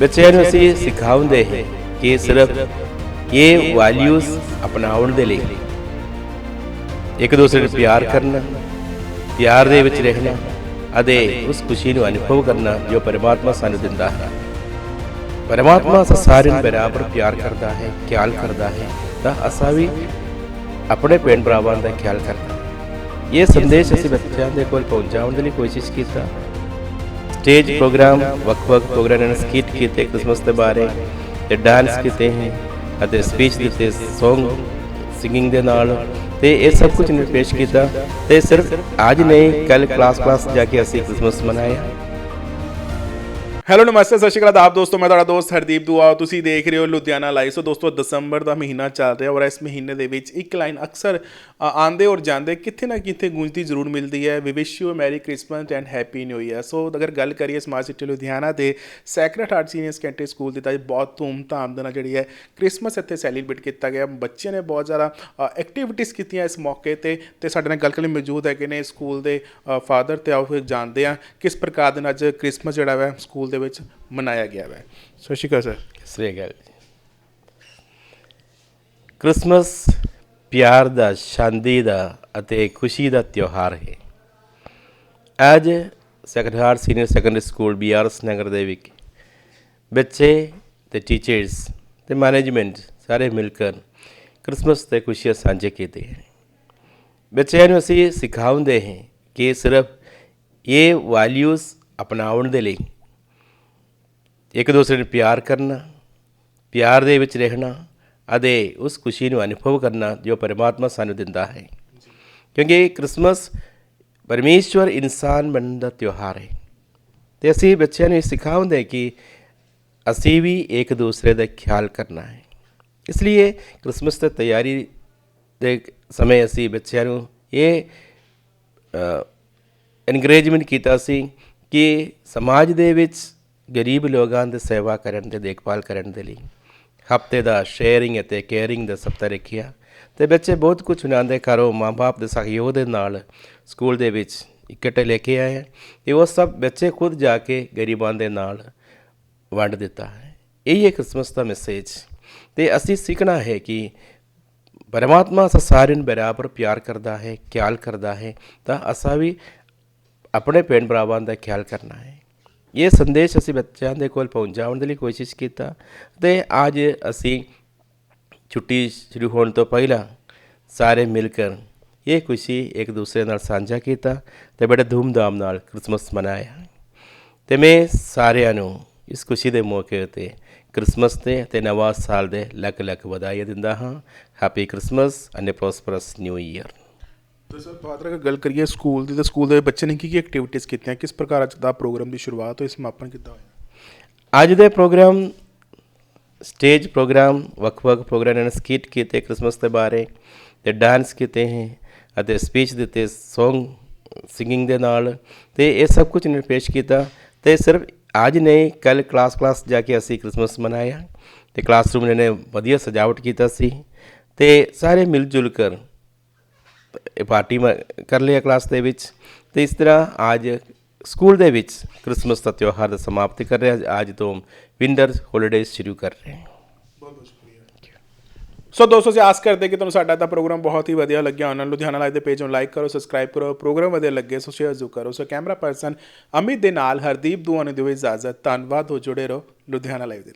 ਬੱਚਿਆਂ ਨੂੰ ਅਸੀਂ ਸਿਖਾਉਂਦੇ ਹਾਂ ਕਿ ਸਿਰਫ ਇਹ ਵੈਲਿਊਜ਼ ਅਪਣਾਉਣ ਦੇ ਲਈ। ਇੱਕ ਦੂਸਰੇ ਨੂੰ ਪਿਆਰ ਕਰਨਾ, ਪਿਆਰ ਦੇ ਵਿੱਚ ਰਹਿਣਾ ਅਤੇ ਉਸ ਖੁਸ਼ੀ ਨੂੰ ਅਨੁਭਵ ਕਰਨਾ ਜੋ ਪਰਮਾਤਮਾ ਸਾਨੂੰ ਦਿੰਦਾ ਹੈ। ਪਰਮਾਤਮਾ ਅਸਾਂ ਸਾਰਿਆਂ ਨੂੰ ਬਰਾਬਰ ਪਿਆਰ ਕਰਦਾ ਹੈ, ਖਿਆਲ ਕਰਦਾ ਹੈ ਤਾਂ ਅਸਾਂ ਵੀ ਆਪਣੇ ਭੈਣ ਭਰਾਵਾਂ ਦਾ ਖਿਆਲ ਕਰਨਾ। ਇਹ ਸੰਦੇਸ਼ ਅਸੀਂ ਬੱਚਿਆਂ ਦੇ ਕੋਲ ਪਹੁੰਚਾਉਣ ਦੇ ਲਈ ਕੋਸ਼ਿਸ਼ ਕੀਤਾ। ਸਟੇਜ ਪ੍ਰੋਗਰਾਮ ਵੱਖ-ਵੱਖ ਪ੍ਰੋਗਰਾਮ ਨੇ ਸਕਿੱਟ ਕੀਤੇ ਕ੍ਰਿਸਮਸ ਦੇ ਬਾਰੇ ਤੇ ਡਾਂਸ ਕੀਤੇ ਹੈ ਅਤੇ ਸਪੀਚ ਦਿੱਤੇ ਸੌਂਗ ਸਿੰਗਿੰਗ ਦੇ ਨਾਲ ਤੇ ਇਹ ਸਭ ਕੁਝ ਨੇ ਪੇਸ਼ ਕੀਤਾ ਤੇ ਸਿਰਫ ਅੱਜ ਨਹੀਂ ਕੱਲ ਕਲਾਸ ਕਲਾਸ ਜਾ ਕੇ ਅਸੀਂ ਕ੍ਰਿਸਮਸ ਮਨਾਇਆ ਹੈਲੋ ਨਮਸਤੇ ਸਤਿ ਸ਼੍ਰੀ ਅਕਾਲ ਆਪ ਦੋਸਤੋ ਮੈਂ ਤੁਹਾਡਾ ਦੋਸਤ ਹਰਦੀਪ ਦੁਆ। ਤੁਸੀਂ ਦੇਖ ਰਹੇ ਹੋ ਲੁਧਿਆਣਾ ਲਾਈਵ ਸੋ ਦੋਸਤੋ ਦਸੰਬਰ ਦਾ ਮਹੀਨਾ ਚੱਲ ਰਿਹਾ ਔਰ ਇਸ ਮਹੀਨੇ ਦੇ ਵਿੱਚ ਇੱਕ ਲਾਈਨ ਅਕਸਰ ਅ, ਆਉਂਦੇ ਔਰ ਜਾਂਦੇ ਕਿੱਥੇ ਨਾ ਕਿੱਥੇ ਗੂੰਜਦੀ ਜ਼ਰੂਰ ਮਿਲਦੀ ਹੈ। We wish you merry Christmas and happy new year so ਅਗਰ ਗੱਲ ਕਰੀਏ ਸਮਾਰਟ ਸਿਟੀ ਲੁਧਿਆਣਾ ਦੇ sacred heart senior secondary school ਦੀ ਤਾਂ ਬਹੁਤ ਧੂਮਧਾਮ ਦੇ ਨਾਲ ਜਿਹੜੀ ਹੈ ਕ੍ਰਿਸਮਸ ਇੱਥੇ ਸੈਲੀਬ੍ਰੇਟ ਕੀਤਾ ਗਿਆ। ਬੱਚਿਆਂ ਨੇ ਬਹੁਤ ਜ਼ਿਆਦਾ ਐਕਟੀਵਿਟੀਜ਼ ਕੀਤੀਆਂ ਇਸ ਮੌਕੇ ਤੇ। ਤੇ ਸਾਡੇ ਨਾਲ ਗੱਲ ਕਰਨ ਲਈ ਮੌਜੂਦ ਹੈਗੇ ਨੇ ਸਕੂਲ ਦੇ ਫਾਦਰ ਤੇ ਆਓ ਫਿਰ ਜਾਣਦੇ ਆ ਕਿਸ ਪ੍ਰਕਾਰ ਦੇ ਨਾਲ ਅੱਜ ਕ੍ਰਿਸਮਸ ਜਿਹੜਾ ਹੈ ਸਕੂਲ ਦੇ ਵਿੱਚ ਮਨਾਇਆ ਗਿਆ ਹੈ ਸਤਿ ਸ਼੍ਰੀ ਅਕਾਲ, ਸਰ। ਸਤਿ ਸ੍ਰੀ ਅਕਾਲ ਕ੍ਰਿਸਮਸ ਪਿਆਰ ਦਾ, ਸ਼ਾਂਤੀ ਦਾ ਅਤੇ ਖੁਸ਼ੀ ਦਾ ਤਿਉਹਾਰ ਹੈ। ਅੱਜ secondary senior secondary school BRS Nagar ਦੇ ਵਿੱਚ ਬੱਚੇ ਤੇ ਟੀਚਰਸ ਤੇ ਮੈਨੇਜਮੈਂਟ ਸਾਰੇ ਮਿਲ ਕੇ ਕ੍ਰਿਸਮਸ ਤੇ ਖੁਸ਼ੀਆਂ ਸਾਂਝੇ ਕੀਤੇ ਹੈ ਬੱਚਿਆਂ ਨੂੰ ਅਸੀਂ ਸਿਖਾਉਂਦੇ ਹਾਂ ਕਿ ਸਿਰਫ ਇਹ ਵੈਲਿਊਜ਼ ਅਪਣਾਉਣ ਦੇ ਲਈ ਇੱਕ ਦੂਸਰੇ ਨੂੰ ਪਿਆਰ ਕਰਨਾ, ਪਿਆਰ ਦੇ ਵਿੱਚ ਰਹਿਣਾ ਅਤੇ ਉਸ ਖੁਸ਼ੀ ਨੂੰ ਅਨੁਭਵ ਕਰਨਾ ਜੋ ਪਰਮਾਤਮਾ ਸਾਨੂੰ ਦਿੰਦਾ ਹੈ। ਕਿਉਂਕਿ ਕ੍ਰਿਸਮਸ ਪਰਮੇਸ਼ਵਰ ਇਨਸਾਨ ਬਣਨ ਦਾ ਤਿਉਹਾਰ ਹੈ। ਤੇ ਅਸੀਂ ਬੱਚਿਆਂ ਨੂੰ ਇਹ ਸਿਖਾਉਂਦੇ ਕਿ ਅਸੀਂ ਵੀ ਇੱਕ ਦੂਸਰੇ ਦਾ ਖਿਆਲ ਕਰਨਾ ਹੈ। ਇਸ ਲਈ ਕ੍ਰਿਸਮਸ ਦੀ ਤਿਆਰੀ ਦੇ ਸਮੇਂ ਅਸੀਂ ਬੱਚਿਆਂ ਨੂੰ ਇਹ ਐਨਕਰੇਜਮੈਂਟ ਕੀਤਾ ਸੀ ਕਿ ਸਮਾਜ ਦੇ ਵਿੱਚ ਗਰੀਬ ਲੋਕਾਂ ਦੀ ਸੇਵਾ ਕਰਨ ਤੇ ਦੇਖਭਾਲ ਕਰਨ ਦੇ ਲਈ ਹਫ਼ਤੇ ਦਾ ਸ਼ੇਅਰਿੰਗ ਅਤੇ ਕੇਅਰਿੰਗ ਦਾ ਸਬਤਾ ਰੱਖਿਆ ਤੇ ਬੱਚੇ ਬਹੁਤ ਕੁਝ ਉਹਨਾਂ ਦੇ ਘਰੋਂ ਮਾਪੇ ਦੇ ਸਹਿਯੋਗ ਦੇ ਨਾਲ ਸਕੂਲ ਦੇ ਵਿੱਚ ਇਕੱਠੇ ਲੈ ਕੇ ਆਏ ਤੇ ਉਹ ਸਭ ਬੱਚੇ ਖੁਦ ਜਾ ਕੇ ਗਰੀਬਾਂ ਦੇ ਨਾਲ ਵੰਡ ਦਿੱਤਾ ਹੈ ਇਹ ਹੈ ਕ੍ਰਿਸਮਸ ਦਾ ਮੈਸੇਜ ਤੇ ਅਸੀਂ ਸਿੱਖਣਾ ਹੈ ਕਿ ਪਰਮਾਤਮਾ ਸਾਰਿਆਂ ਨੂੰ ਬਰਾਬਰ ਪਿਆਰ ਕਰਦਾ ਹੈ ਖਿਆਲ ਕਰਦਾ ਹੈ ਤਾਂ ਅਸਾਂ ਵੀ ਆਪਣੇ ਭੈਣ ਭਰਾਵਾਂ ਦਾ ਖਿਆਲ ਕਰਨਾ ਹੈ ਇਹ ਸੰਦੇਸ਼ ਅਸੀਂ ਬੱਚਿਆਂ ਦੇ ਕੋਲ ਪਹੁੰਚਾਉਣ ਦੇ ਲਈ ਕੋਸ਼ਿਸ਼ ਕੀਤਾ ਤੇ ਅੱਜ ਅਸੀਂ ਛੁੱਟੀ ਸ਼ੁਰੂ ਹੋਣ ਤੋਂ ਪਹਿਲਾਂ ਸਾਰੇ ਮਿਲ ਕੇ ਇਹ ਖੁਸ਼ੀ ਇੱਕ ਦੂਸਰੇ ਨਾਲ ਸਾਂਝਾ ਕੀਤਾ ਤੇ ਬੜੇ ਧੂਮਧਾਮ ਨਾਲ ਕ੍ਰਿਸਮਸ ਮਨਾਇਆ। ਤੇ ਮੈਂ ਸਾਰਿਆਂ ਨੂੰ ਇਸ ਖੁਸ਼ੀ ਦੇ ਮੌਕੇ ਉਤੇ ਕ੍ਰਿਸਮਸ ਤੇ ਤੇ ਨਵਾਂ ਸਾਲ ਦੇ ਲੱਖ ਲੱਖ ਵਧਾਈਆਂ ਦਿੰਦਾ ਹਾਂ। Happy Christmas and prosperous new year sir father, ਅਗਰ ਗੱਲ ਕਰੀਏ ਸਕੂਲ ਦੀ, ਤਾਂ ਸਕੂਲ ਦੇ ਬੱਚੇ ਨੇ ਕੀ ਕੀ ਐਕਟੀਵਿਟੀਜ਼ ਕੀਤੀਆਂ? ਕਿਸ ਪ੍ਰਕਾਰ ਅੱਜ ਦਾ ਪ੍ਰੋਗਰਾਮ ਦੀ ਸ਼ੁਰੂਆਤ ਹੋਈ, ਸਮਾਪਨ ਕਿੱਦਾਂ ਹੋਇਆ? ਅੱਜ ਦੇ ਪ੍ਰੋਗਰਾਮ ਸਟੇਜ ਪ੍ਰੋਗਰਾਮ, ਵੱਖ-ਵੱਖ ਪ੍ਰੋਗਰਾਮ ਨੇ ਸਕਿੱਟ ਕੀਤੇ ਕ੍ਰਿਸਮਸ ਦੇ ਬਾਰੇ, ਤੇ ਡਾਂਸ ਕੀਤੇ ਹੈ, ਅਤੇ ਸਪੀਚ ਦਿੱਤੇ, Song ਸਿੰਗਿੰਗ ਦੇ ਨਾਲ, ਤੇ ਇਹ ਸਭ ਕੁਝ ਨੇ ਪੇਸ਼ ਕੀਤਾ। ਤੇ ਸਿਰਫ ਅੱਜ ਨਹੀਂ ਕੱਲ ਕਲਾਸ ਕਲਾਸ ਜਾ ਕੇ ਅਸੀਂ ਕ੍ਰਿਸਮਸ ਮਨਾਇਆ, ਤੇ ਕਲਾਸਰੂਮ ਨੇ ਵਧੀਆ ਸਜਾਵਟ ਕੀਤਾ ਸੀ, ਤੇ ਸਾਰੇ ਮਿਲ ਜੁਲ ਕਰ ਪਾਰਟੀ ਮ- ਕਰ ਲਿਆ ਕਲਾਸ ਦੇ ਵਿੱਚ। ਤੇ ਇਸ ਤਰ੍ਹਾਂ ਅੱਜ ਸਕੂਲ ਦੇ ਵਿੱਚ ਕ੍ਰਿਸਮਸ ਦਾ ਤਿਉਹਾਰ ਦਾ ਸਮਾਪਤੀ ਕਰ ਰਿਹਾ। ਅੱਜ ਤੋਂ ਵਿੰਟਰ ਹੌਲੀਡੇਜ਼ ਸ਼ੁਰੂ ਕਰ ਰਹੇ ਹਾਂ। ਸੋ ਦੋਸਤੋ, ਅਸੀਂ ਆਸ ਕਰਦੇ ਕਿ ਤੁਹਾਨੂੰ ਸਾਡਾ ਤਾਂ ਪ੍ਰੋਗਰਾਮ ਬਹੁਤ ਹੀ ਵਧੀਆ ਲੱਗਿਆ। ਹੋਣਾ ਲੁਧਿਆਣਾ ਲਾਈਵ ਦੇ ਪੇਜ ਨੂੰ ਲਾਈਕ ਕਰੋ, ਸਬਸਕ੍ਰਾਈਬ ਕਰੋ, ਪ੍ਰੋਗਰਾਮ ਵਧੀਆ ਲੱਗੇ ਸੋ ਸ਼ੇਅਰ ਜ਼ਰੂਰ ਕਰੋ। ਸੋ ਕੈਮਰਾ ਪਰਸਨ ਅਮਿਤ ਦੇ ਨਾਲ ਹਰਦੀਪ ਦੁਆ ਨੇ ਦਿਓ ਇਜਾਜ਼ਤ। ਧੰਨਵਾਦ, ਹੋ ਜੁੜੇ ਰਹੋ ਲੁਧਿਆਣਾ ਲਾਈਵ ਦੇ ਨਾਲ।